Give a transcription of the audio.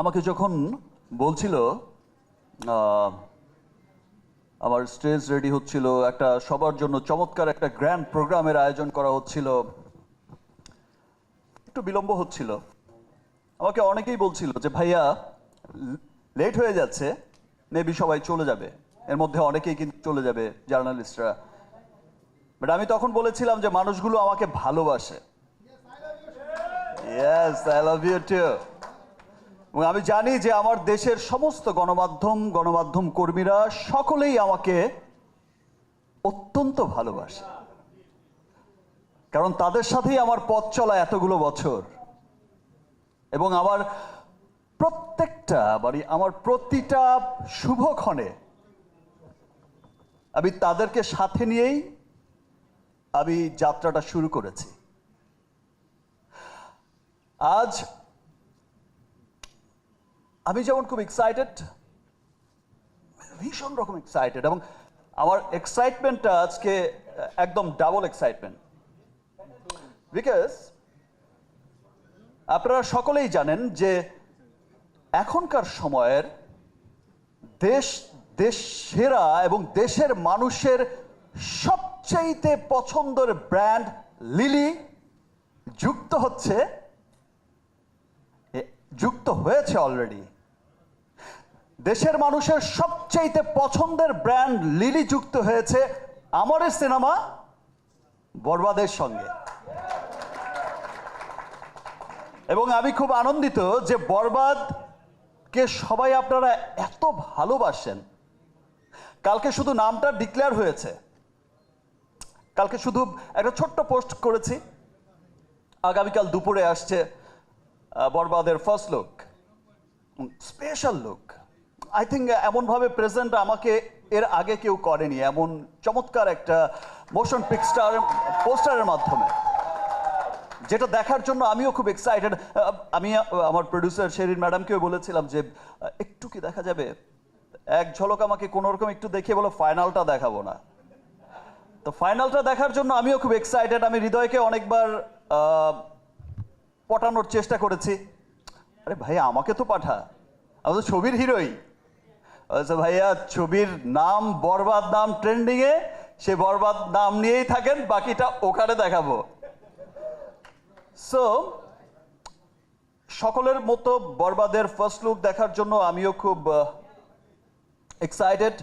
আমাকে যখন বলছিল আমার স্টেজ রেডি হচ্ছিল, একটা সবার জন্য চমৎকার একটা গ্র্যান্ড প্রোগ্রামের আয়োজন করা হচ্ছিল, একটু বিলম্ব হচ্ছিল। আমাকে অনেকেই বলছিল যে, ভাইয়া লেট হয়ে যাচ্ছে মেবি সবাই চলে যাবে। এর মধ্যে অনেকেই কিন্তু চলে যাবে জার্নালিস্টরা বাট আমি তখন বলেছিলাম যে, মানুষগুলো আমাকে ভালোবাসে। Yes I love you too এবং আমি জানি যে আমার দেশের সমস্ত গণমাধ্যম গণমাধ্যম কর্মীরা সকলেই আমাকে অত্যন্ত ভালোবাসে। কারণ তাদের সাথেই আমার পথ চলা এতগুলো বছর। এবং আমার প্রত্যেকটা মানে আমার প্রতিটা শুভক্ষণে আমি তাদেরকে সাথে নিয়েই আমি যাত্রাটা শুরু করেছি। আজ আমি যেমন খুব এক্সাইটেড ভীষণ রকম এক্সাইটেড এবং আমার এক্সাইটমেন্টটা আজকে একদম ডাবল এক্সাইটমেন্ট বিকজ আপনারা সকলেই জানেন যে এখনকার সময়ের দেশ দেশ সেরা এবং দেশের মানুষের সবচাইতে পছন্দের ব্র্যান্ড লিলি যুক্ত হচ্ছে যুক্ত হয়েছে অলরেডি দেশের মানুষের সবচাইতে পছন্দের ব্র্যান্ড লিলি যুক্ত হয়েছে আমারের সিনেমা বরবাদের সঙ্গে। এবং আমি খুব আনন্দিত যে বরবাদকে সবাই আপনারা এত ভালোবাসেন। কালকে শুধু নামটা ডিক্লেয়ার হয়েছে। কালকে শুধু একটা ছোট্ট পোস্ট করেছি। আগামীকাল দুপুরে আসছে বরবাদের first look special look. I think এমনভাবে প্রেজেন্ট আমাকে এর আগে কেউ করেনি, এমন চমৎকার একটা মোশন পিকস্টার পোস্টারের মাধ্যমে। যেটা দেখার জন্য আমিও খুব এক্সাইটেড আমি আমার প্রডিউসার শেরিন ম্যাডামকেও বলেছিলাম যে একটু কি দেখা যাবে? এক ঝলক আমাকে কোনো রকম একটু দেখিয়ে বলো ফাইনালটা দেখাবো না। তো ফাইনালটা দেখার জন্য আমিও খুব এক্সাইটেড আমি হৃদয়কে অনেকবার পটানোর চেষ্টা করেছি। আরে ভাই, আমাকে তো পাঠা। আমি তো ছবির হিরোই। আচ্ছা ভাইয়া, ছবির নাম, বরবাদ নাম ট্রেন্ডিংয়ে সে বরবাদ নাম নিয়েই থাকেন, বাকিটা ওখানে দেখাবো। সো সকলের মতো বরবাদের ফার্স্ট লুক দেখার জন্য আমিও খুব এক্সাইটেড